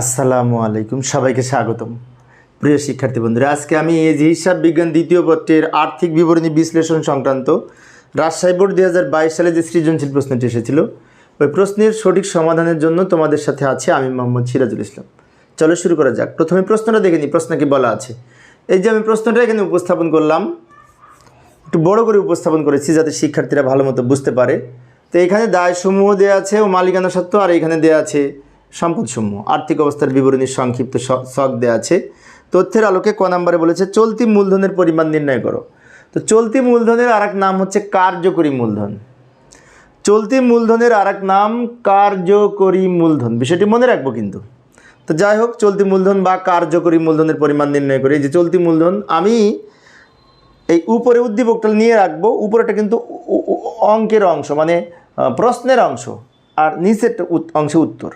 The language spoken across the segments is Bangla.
আসসালামু আলাইকুম, সবাইকে স্বাগতম। প্রিয় শিক্ষার্থী বন্ধুরা, আজকে আমি এই যে হিসাব বিজ্ঞান দ্বিতীয় পত্রের আর্থিক বিবরণী বিশ্লেষণ সংক্রান্ত রাজশাহী বোর্ড দুই হাজার বাইশ সালে যে সৃজনশীল প্রশ্নটি এসেছিল, ওই প্রশ্নের সঠিক সমাধানের জন্য তোমাদের সাথে আছে আমি মোহাম্মদ সিরাজুল ইসলাম। চলো শুরু করা যাক। প্রথমে প্রশ্নটা দেখে নিই, প্রশ্ন কি বলা আছে? এই যে আমি প্রশ্নটা এখানে উপস্থাপন করলাম, একটু বড় করে উপস্থাপন করেছি যাতে শিক্ষার্থীরা ভালো মতো বুঝতে পারে। তো এখানে দায়সমূহ দেওয়া আছে ও মালিকানা সত্ত্ব আর এখানে দেওয়া আছে সম্পদসমূহ। আর্থিক অবস্থার বিবরণীর সংক্ষিপ্ত শখ দেওয়া আছে। তথ্যের আলোকে ক নাম্বারে বলেছে, চলতি মূলধনের পরিমাণ নির্ণয় করো। তো চলতি মূলধনের আরেক নাম হচ্ছে কার্যকরী মূলধন। চলতি মূলধনের আরেক নাম কার্যকরী মূলধন। বিষয়টি মনে রাখব কিন্তু। তো যাই হোক, চলতি মূলধন বা কার্যকরী মূলধনের পরিমাণ নির্ণয় করে। যে চলতি মূলধন, আমি এই উপরে উদ্দীপকটা নিয়ে রাখব। উপরেটা কিন্তু অঙ্কের অংশ মানে প্রশ্নের অংশ, আর নিচের অংশ উত্তর।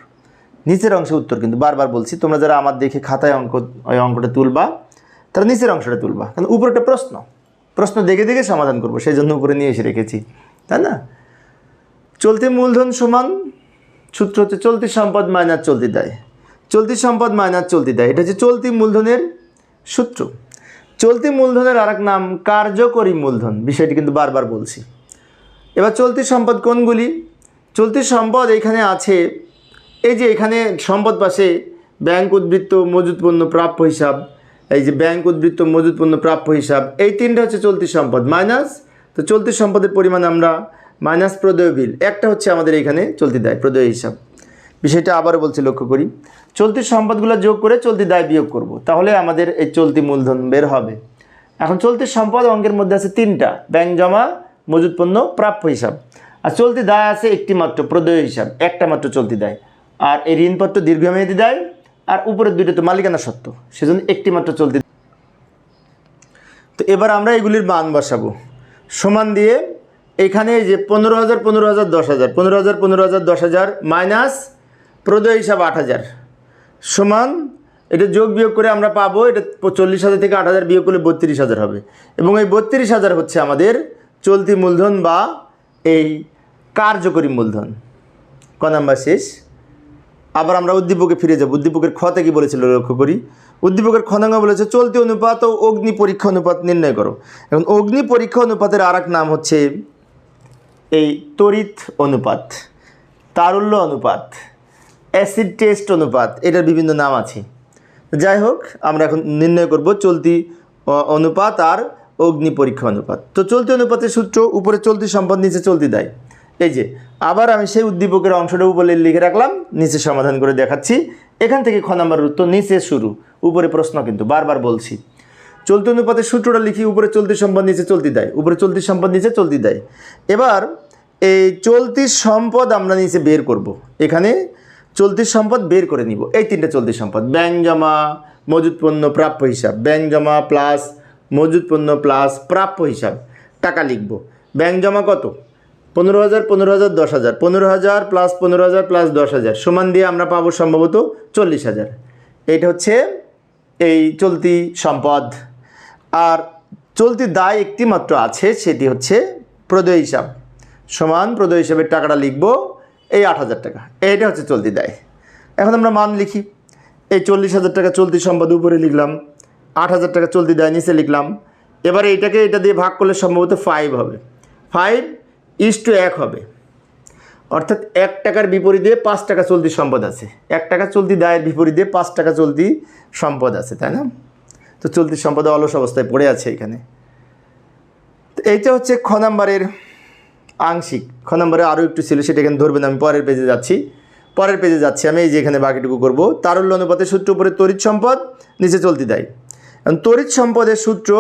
নিচের অংশে উত্তর কিন্তু বারবার বলছি, তোমরা যারা আমার দেখে খাতায় অঙ্ক, ওই অঙ্কটা তুলবা, তারা নিচের অংশটা তুলবা। কারণ উপরেটা প্রশ্ন। প্রশ্ন দেখে দেখে সমাধান করব সেই জন্য উপরে নিয়ে এসে রেখেছি। তাই না? চলতি মূলধন সমান সূত্র হচ্ছে চলতি সম্পদ মাইনাস চলতি দেয়। চলতি সম্পদ মাইনাস চলতি দেয়, এটা হচ্ছে চলতি মূলধনের সূত্র। চলতি মূলধনের আরেক নাম কার্যকরী মূলধন, বিষয়টি কিন্তু বারবার বলছি। এবার চলতি সম্পদ কোনগুলি? চলতি সম্পদ এখানে আছে এই যে এখানে সম্পদ পাশে ব্যাংক উদ্বৃত্ত মজুত পণ্য প্রাপ্য হিসাব, এই যে ব্যাংক উদ্বৃত্ত মজুত পণ্য প্রাপ্য হিসাব, এই তিনটা হচ্ছে চলতি সম্পদ। মাইনাস, তো চলতি সম্পদের পরিমাণ আমরা মাইনাস প্রদেয় বিল, একটা হচ্ছে আমাদের এখানে চলতি দায়, প্রদেয় হিসাব। বিষয়টা আবারও বলছি, লক্ষ্য করি। চলতি সম্পদগুলো যোগ করে চলতি দায় বিয়োগ করব, তাহলে আমাদের এই চলতি মূলধন বের হবে। এখন চলতি সম্পদ অঙ্কের মধ্যে আছে তিনটা, ব্যাংক জমা, মজুত পণ্য, প্রাপ্য হিসাব। আর চলতি দায় আছে একটি মাত্র প্রদেয় হিসাব, একটা মাত্র চলতি দায়। আর এই ঋণপত্র দীর্ঘমেয়াদী দেয়, আর উপরের দুইটা তো মালিকানা সত্ত্ব সেজন্য একটি মাত্র চলতি তো এবার আমরা এগুলির মান বসাবো। সমান দিয়ে এখানে যে পনেরো হাজার পনেরো হাজার, দশ হাজার, পনেরো হাজার পনেরো হাজার, দশ হাজার মাইনাস প্রদেয় হিসাব আট হাজার। সমান এটা যোগ বিয়োগ করে আমরা পাবো, এটা চল্লিশ হাজার থেকে আট হাজার বিয়োগ করলে বত্রিশ হাজার হবে। এবং এই বত্রিশ হাজার হচ্ছে আমাদের চলতি মূলধন বা এই কার্যকরী মূলধন। ক নাম্বার শেষ। আবার আমরা উদ্দীপকে ফিরে যাব। উদ্দীপকের খতে কি বলেছিল লক্ষ্য করি? উদ্দীপকের খনাঙ্গ বলেছে, চলতি অনুপাত ও অগ্নি পরীক্ষা অনুপাত নির্ণয় করো। এখন অগ্নি পরীক্ষা অনুপাতের আর নাম হচ্ছে এই তড়িৎ অনুপাত, তারুল্য অনুপাত, অ্যাসিড টেস্ট অনুপাত, এটার বিভিন্ন নাম আছে। যাই হোক, আমরা এখন নির্ণয় করব চলতি অনুপাত আর অগ্নি পরীক্ষা অনুপাত। তো চলতি অনুপাতের সূত্র উপরে চলতি সম্পদ, নিচে চলতি দেয়। এই যে, আবার আমি সেই উদ্দীপকের অংশটা উপরে লিখে রাখলাম, নিচে সমাধান করে দেখাচ্ছি। এখান থেকে খ নাম্বার উত্তর নিচে শুরু, উপরে প্রশ্ন কিন্তু বারবার বলছি। চলতি অনুপাতের সূত্রটা লিখি, উপরে চলতি সম্পদ, নিচে চলতি দেয়। উপরে চলতি সম্পদ, নিচে চলতি দেয়। এবার, এই চলতি সম্পদ আমরা নিচে বের করব। এখানে চলতি সম্পদ বের করে নিব। এই তিনটে চলতি সম্পদ, ব্যাংক জমা, মজুত পণ্য, প্রাপ্য হিসাব। ব্যাংক জমা প্লাস মজুত পণ্য প্লাস প্রাপ্য হিসাব। টাকা লিখব। ব্যাংক জমা কত? পনেরো হাজার পনেরো হাজার, দশ হাজার। পনেরো হাজার প্লাস পনেরো হাজার প্লাস দশ হাজার। সমান দিয়ে আমরা পাবো সম্ভবত চল্লিশ হাজার। এইটা হচ্ছে এই চলতি সম্পদ। আর চলতি দায় একটি মাত্র আছে, সেটি হচ্ছে প্রদেয় হিসাব। সমান প্রদেয় হিসাবের টাকাটা লিখব এই আট হাজার টাকা। এইটা হচ্ছে চলতি দায়। এখন আমরা মান লিখি। এই চল্লিশ হাজার টাকা চলতি সম্পদ উপরে লিখলাম। আট হাজার টাকা চলতি দায় নিচে লিখলাম। এবারে এটাকে এটা দিয়ে ভাগ করলে সম্ভবত ফাইভ হবে। ফাইভ ইস টু এক হবে। অর্থাৎ এক টাকার বিপরীতে পাঁচ টাকা চলতি সম্পদ আছে। এক টাকা চলতি দায়ের বিপরীতে পাঁচ টাকা চলতি সম্পদ আছে, তাই না? তো চলতি সম্পদ অলস অবস্থায় পড়ে আছে এখানে। তো এইটা হচ্ছে খ নাম্বারের আংশিক। খ নাম্বারে আরও একটু ছিল, সেটা এখানে ধরবেন, আমি পরের পেজে যাচ্ছি। পরের পেজে যাচ্ছি, আমি এই যে এখানে বাকিটুকু করব। তারল্য অনুপাতের সূত্র উপরে তড়িৎ সম্পদ, নিচে চলতি দেয়। তড়িৎ সম্পদের সূত্র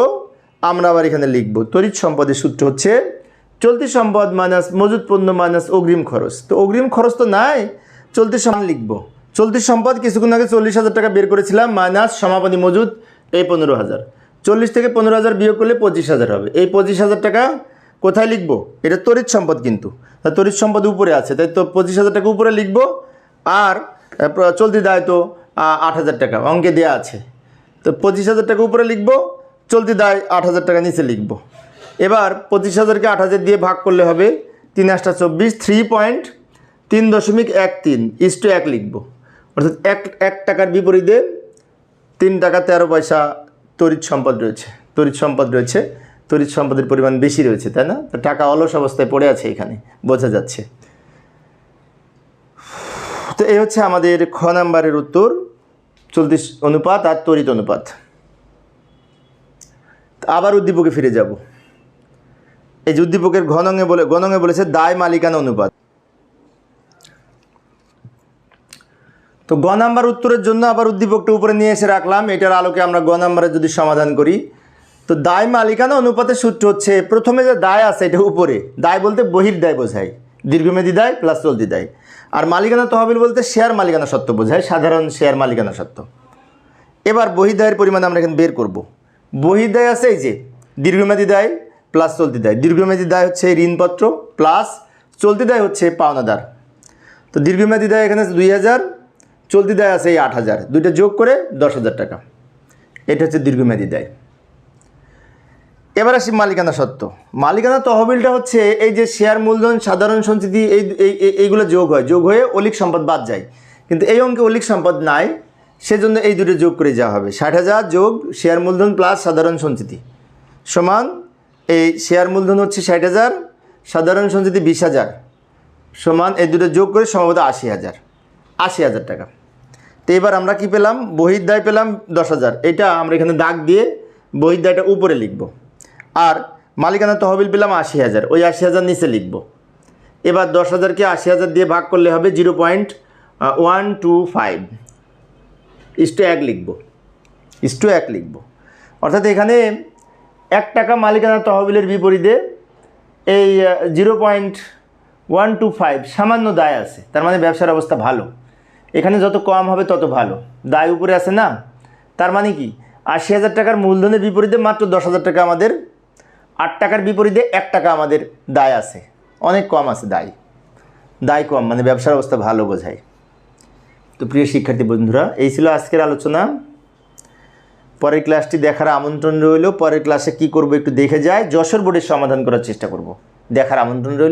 আমরা আবার এখানে লিখব। তড়িৎ সম্পদের সূত্র হচ্ছে চলতি সম্পদ মাইনাস মজুত পণ্য মাইনাস অগ্রিম খরচ। তো অগ্রিম খরচ তো নাই, চলতি সম্পদ লিখব। চলতি সম্পদ কিছুক্ষণ আগে চল্লিশ হাজার টাকা বের করেছিলাম, মাইনাস সমাপনী মজুত, এই পনেরো হাজার। চল্লিশ থেকে পনেরো হাজার বিয়োগ করলে পঁচিশ হাজার হবে। এই পঁচিশ হাজার টাকা কোথায় লিখব? এটা তড়িৎ সম্পদ কিন্তু। তা তড়িৎ সম্পদ উপরে আছে, তাই তো পঁচিশ হাজার টাকা উপরে লিখব, আর চলতি দায় তো আট হাজার টাকা, অঙ্কে দেওয়া আছে। তো পঁচিশ হাজার টাকা উপরে লিখব, চলতি দায় আট হাজার টাকা নিচে লিখব। এবার পঁচিশ হাজারকে আট হাজার দিয়ে ভাগ করলে হবে তিন আটটা চব্বিশ থ্রি পয়েন্ট তিন দশমিক এক তিন ইস টু এক লিখব। অর্থাৎ এক এক টাকার বিপরীতে তিন টাকা তেরো পয়সা তড়িৎ সম্পদ রয়েছে, তড়িৎ সম্পদ রয়েছে, তড়িৎ সম্পদের পরিমাণ বেশি রয়েছে, তাই না? টাকা অলস অবস্থায় পড়ে আছে এখানে, বোঝা যাচ্ছে। তো এই হচ্ছে আমাদের খ নাম্বারের উত্তর চল্লিশ অনুপাত আর তড়িৎ অনুপাত। আবার উদ্দীপকে ফিরে যাব। এই উদ্দীপকের ঘনঙে বলে গণঙে বলেছে দায় মালিকানা অনুপাত। তো গ নাম্বার উত্তরের জন্য আবার উদ্দীপকটা উপরে নিয়ে এসে রাখলাম। এটার আলোকে আমরা গ নাম্বারে যদি সমাধান করি, তো দায় মালিকানা অনুপাতের সূত্র হচ্ছে, প্রথমে যে দায় আছে এটা উপরে। দায় বলতে বহির দায় বোঝায়। দীর্ঘমেয়াদী দায় প্লাস চলতি দায়। আর মালিকানা তহবিল বলতে শেয়ার মালিকানা সত্ত্ব বোঝায়, সাধারণ শেয়ার মালিকানা সত্ত্ব। এবার বহিদায়ের পরিমাণ আমরা এখানে বের করব। বহিদায় আছে এই যে, দীর্ঘমেয়াদী দায় প্লাস চলতি দায়। দীর্ঘমেয়াদী দায় হচ্ছে ঋণপত্র প্লাস চলতি দায় হচ্ছে পাওনাদার। তো দীর্ঘমেয়াদী দায় এখানে দুই হাজার, চলতি দায় আছে এই আট হাজার। দুইটা যোগ করে দশ হাজার টাকা। এটা হচ্ছে দীর্ঘমেয়াদী দায়। এবার আসি মালিকানা সত্ত্ব। মালিকানা তহবিলটা হচ্ছে এই যে শেয়ার মূলধন, সাধারণ সঞ্চিতি, এই- এইগুলো যোগ হয়। যোগ হয়ে অলিক সম্পদ বাদ যায়। কিন্তু এই অঙ্কে অলিক সম্পদ নাই, সেজন্য এই দুটো যোগ করে যাওয়া হবে। ষাট হাজার যোগ শেয়ার মূলধন প্লাস সাধারণ সঞ্চিতি সমান এই শেয়ার মূলধন হচ্ছে ষাট হাজার, সাধারণ সঞ্চিতি বিশ হাজার। সমান এই দুটো যোগ করে সম্ভবত আশি হাজার আশি হাজার টাকা। তো এবার আমরা কি পেলাম? বহির দায় পেলাম দশ হাজার। এটা আমরা এখানে দাগ দিয়ে বহির দায়টা উপরে লিখব। আর মালিকানা তহবিল পেলাম আশি হাজার, ওই আশি হাজার নিচে লিখব। এবার দশ হাজারকে আশি হাজার দিয়ে ভাগ করলে হবে zero point one two five. Is to এক লিখব। ইস্টু এক লিখব। অর্থাৎ এখানে এক টাকা মালিকানা তহবিলের বিপরীতে এই zero point one two five সামান্য দায় আছে। তার মানে ব্যবসার অবস্থা ভালো। এখানে যত কম হবে তত ভালো। দায় উপরে আছে না? তার মানে কি? আশি হাজার টাকার মূলধনের বিপরীতে মাত্র দশ হাজার টাকা আমাদের, আট টাকার বিপরীতে এক টাকা আমাদের দায় আছে। অনেক কম আছে দায়। দায় কম মানে ব্যবসার অবস্থা ভালো বোঝায়। তো প্রিয় শিক্ষার্থী বন্ধুরা, এই ছিল আজকের আলোচনা। পরের ক্লাসটি দেখার আমন্ত্রণ রইল। পরের ক্লাসে কি করব একটু দেখে যায়। যশোর বোর্ডের সমাধান করার চেষ্টা করব। দেখার আমন্ত্রণ রইল।